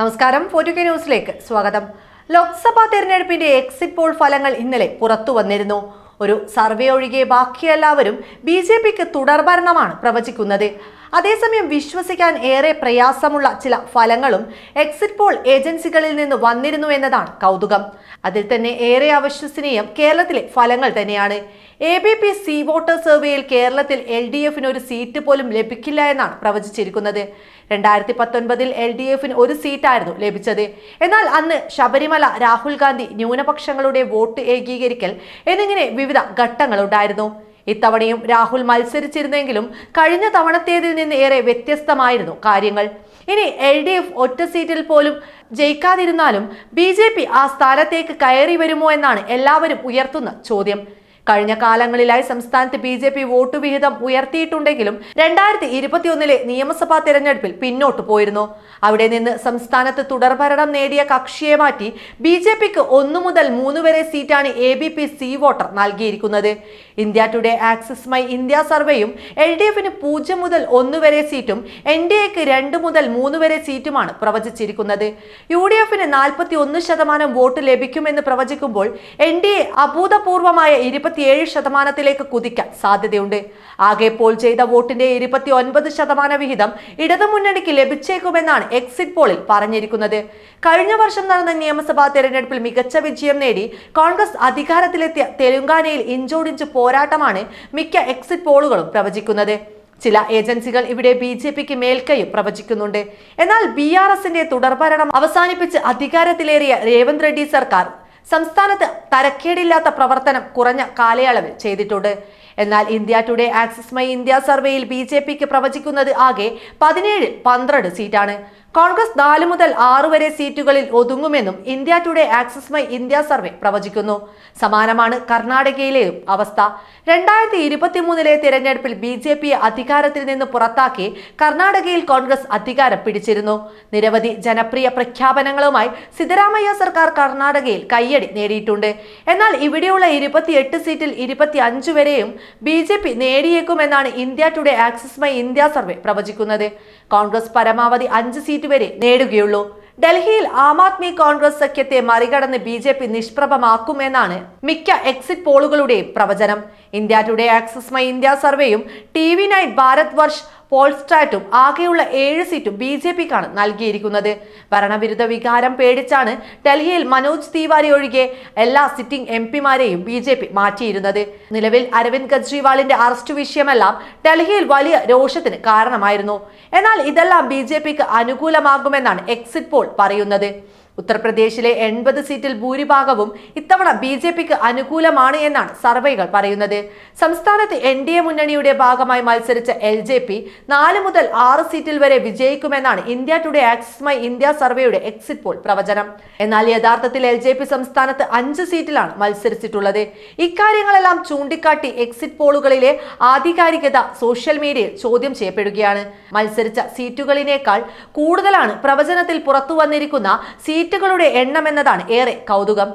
നമസ്കാരം. ഫോർട്ടുകെ ന്യൂസിലേക്ക് സ്വാഗതം. ലോക്സഭാ തെരഞ്ഞെടുപ്പിന്റെ എക്സിറ്റ് പോൾ ഫലങ്ങൾ ഇന്നലെ പുറത്തു വന്നിരുന്നു. ഒരു സർവേ ഒഴികെ ബാക്കിയെല്ലാവരും ബി ജെ പിക്ക് തുടർഭരണമാണ് പ്രവചിക്കുന്നത്. അതേസമയം വിശ്വസിക്കാൻ ഏറെ പ്രയാസമുള്ള ചില ഫലങ്ങളും എക്സിറ്റ് പോൾ ഏജൻസികളിൽ നിന്ന് വന്നിരുന്നു എന്നതാണ് കൗതുകം. അതിൽ തന്നെ ഏറെ അവിശ്വസനീയം കേരളത്തിലെ ഫലങ്ങൾ തന്നെയാണ്. A B P C voter സർവേയിൽ കേരളത്തിൽ എൽ ഡി എഫിന് ഒരു സീറ്റ് പോലും ലഭിക്കില്ല എന്നാണ് പ്രവചിച്ചിരിക്കുന്നത്. രണ്ടായിരത്തി പത്തൊൻപതിൽ എൽ ഡി എഫിന് ഒരു സീറ്റായിരുന്നു ലഭിച്ചത്. എന്നാൽ അന്ന് ശബരിമല രാഹുൽ ഗാന്ധി ന്യൂനപക്ഷങ്ങളുടെ വോട്ട് ഏകീകരിക്കൽ എന്നിങ്ങനെ വിവിധ ഘട്ടങ്ങളുണ്ടായിരുന്നു. ഇത്തവണയും രാഹുൽ മത്സരിച്ചിരുന്നെങ്കിലും കഴിഞ്ഞ തവണത്തേതിൽ നിന്ന് ഏറെ വ്യത്യസ്തമായിരുന്നു കാര്യങ്ങൾ. ഇനി എൽ ഡി എഫ് ഒറ്റ സീറ്റിൽ പോലും ജയിക്കാതിരുന്നാലും ബി ജെ പി ആ സ്ഥാനത്തേക്ക് കയറി വരുമോ എന്നാണ് എല്ലാവരും ഉയർത്തുന്ന ചോദ്യം. കഴിഞ്ഞ കാലങ്ങളിലായി സംസ്ഥാനത്ത് ബി ജെ പി വോട്ട് വിഹിതം ഉയർത്തിയിട്ടുണ്ടെങ്കിലും രണ്ടായിരത്തി ഇരുപത്തിയൊന്നിലെ നിയമസഭാ തെരഞ്ഞെടുപ്പിൽ പിന്നോട്ട് പോയിരുന്നു. അവിടെ നിന്ന് സംസ്ഥാനത്ത് തുടർഭരണം നേടിയ കക്ഷിയെ മാറ്റി ബി ജെ പിക്ക് ഒന്നു മുതൽ മൂന്ന് വരെ സീറ്റാണ് A B P C voter നൽകിയിരിക്കുന്നത്. India Today Axis My India സർവേയും L D എഫിന് പൂജ്യം മുതൽ ഒന്ന് വരെ സീറ്റും എൻ ഡി എക്ക് രണ്ട് മുതൽ മൂന്ന് വരെ സീറ്റുമാണ് പ്രവചിച്ചിരിക്കുന്നത്. യു ഡി എഫിന് നാൽപ്പത്തി ഒന്ന് ശതമാനം വോട്ട് ലഭിക്കുമെന്ന് പ്രവചിക്കുമ്പോൾ എൻ ഡി എ അഭൂതപൂർവമായ ഇരുപത്തിയേഴ് ശതമാനത്തിലേക്ക് കുതിക്കാൻ സാധ്യതയുണ്ട്. ആകെ പോൾ ചെയ്ത വോട്ടിന്റെ ഇരുപത്തി ഒൻപത് ശതമാന വിഹിതം ഇടതുമുന്നണിക്ക് ലഭിച്ചേക്കുമെന്നാണ് എക്സിറ്റ് പോളിൽ പറഞ്ഞിരിക്കുന്നത്. കഴിഞ്ഞ വർഷം നടന്ന നിയമസഭാ തെരഞ്ഞെടുപ്പിൽ മികച്ച വിജയം നേടി കോൺഗ്രസ് അധികാരത്തിലെത്തിയ തെലുങ്കാനയിൽ ഇഞ്ചോടിഞ്ച് പോരാട്ടമാണ് മിക്ക എക്സിറ്റ് പോളുകളും പ്രവചിക്കുന്നത്. ചില ഏജൻസികൾ ഇവിടെ ബി ജെ പിക്ക് മേൽക്കൈയും പ്രവചിക്കുന്നുണ്ട്. എന്നാൽ ബി ആർ എസിന്റെ തുടർഭരണം അവസാനിപ്പിച്ച് അധികാരത്തിലേറിയ രേവന്ത് റെഡ്ഡി സർക്കാർ സംസ്ഥാനത്ത് തരക്കേടില്ലാത്ത പ്രവർത്തനം കുറഞ്ഞ കാലയളവിൽ ചെയ്തിട്ടുണ്ട്. എന്നാൽ India Today Axis My India സർവേയിൽ ബി ജെ പിക്ക് പ്രവചിക്കുന്നത് ആകെ പതിനേഴ് പന്ത്രണ്ട് സീറ്റാണ്. കോൺഗ്രസ് നാല് മുതൽ ആറ് വരെ സീറ്റുകളിൽ ഒതുങ്ങുമെന്നും India Today Axis My India survey പ്രവചിക്കുന്നു. സമാനമാണ് കർണാടകയിലെയും അവസ്ഥ. രണ്ടായിരത്തി ഇരുപത്തി മൂന്നിലെ തിരഞ്ഞെടുപ്പിൽ ബി ജെ പിയെ അധികാരത്തിൽ നിന്ന് പുറത്താക്കി കർണാടകയിൽ കോൺഗ്രസ് അധികാരം പിടിച്ചിരുന്നു. നിരവധി ജനപ്രിയ പ്രഖ്യാപനങ്ങളുമായി സിദ്ധരാമയ്യ സർക്കാർ കർണാടകയിൽ കയ്യടി നേടിയിട്ടുണ്ട്. എന്നാൽ ഇവിടെയുള്ള ഇരുപത്തിയെട്ട് സീറ്റിൽ ഇരുപത്തി അഞ്ച് വരെയും B J P നേടിയേക്കുമെന്നാണ് India Today Axis My India survey പ്രവചിക്കുന്നത്. കോൺഗ്രസ് പരമാവധി അഞ്ച് സീറ്റ് വരെ നേടുകയുള്ളൂ. ഡൽഹിയിൽ ആം ആദ്മി കോൺഗ്രസ് സഖ്യത്തെ മറികടന്ന് ബി ജെ പി നിഷ്പ്രഭമാക്കുമെന്നാണ് മിക്ക എക്സിറ്റ് പോളുകളുടെയും പ്രവചനം. India Today Axis My India സർവേയും T V nine Bharat Varsh പോൾസ്റ്റാറ്റും ആകെയുള്ള ഏഴ് സീറ്റും ബി ജെ പിക്കാണ് നൽകിയിരിക്കുന്നത്. ഭരണവിരുദ്ധ വികാരം പേടിച്ചാണ് ഡൽഹിയിൽ മനോജ് തിവാരി ഒഴികെ എല്ലാ സിറ്റിംഗ് എം പിമാരെയും ബി ജെ പി മാറ്റിയിരുന്നത്. നിലവിൽ അരവിന്ദ് കെജ്രിവാളിന്റെ അറസ്റ്റ് വിഷയമെല്ലാം ഡൽഹിയിൽ വലിയ രോഷത്തിന് കാരണമായിരുന്നു. എന്നാൽ ഇതെല്ലാം ബി ജെ പിക്ക് അനുകൂലമാകുമെന്നാണ് എക്സിറ്റ് പോൾ പറയുന്നത്. ഉത്തർപ്രദേശിലെ എൺപത് സീറ്റിൽ ഭൂരിഭാഗവും ഇത്തവണ ബി ജെ പിക്ക് അനുകൂലമാണ് എന്നാണ് സർവേകൾ പറയുന്നത്. സംസ്ഥാനത്ത് എൻ ഡി എ മുന്നണിയുടെ ഭാഗമായി മത്സരിച്ച എൽ ജെ പി നാല് മുതൽ ആറ് സീറ്റിൽ വരെ വിജയിക്കുമെന്നാണ് India Today Axis My India സർവേയുടെ എക്സിറ്റ് പോൾ പ്രവചനം. എന്നാൽ യഥാർത്ഥത്തിൽ എൽ ജെ പി സംസ്ഥാനത്ത് അഞ്ച് സീറ്റിലാണ് മത്സരിച്ചിട്ടുള്ളത്. ഇക്കാര്യങ്ങളെല്ലാം ചൂണ്ടിക്കാട്ടി എക്സിറ്റ് പോളുകളിലെ ആധികാരികത സോഷ്യൽ മീഡിയയിൽ ചോദ്യം ചെയ്യപ്പെടുകയാണ്. മത്സരിച്ച സീറ്റുകളിനേക്കാൾ കൂടുതലാണ് പ്രവചനത്തിൽ പുറത്തു വന്നിരിക്കുന്ന സീറ്റുകളുടെ എണ്ണം എന്നതാണ് ഏറെ കൗതുകം.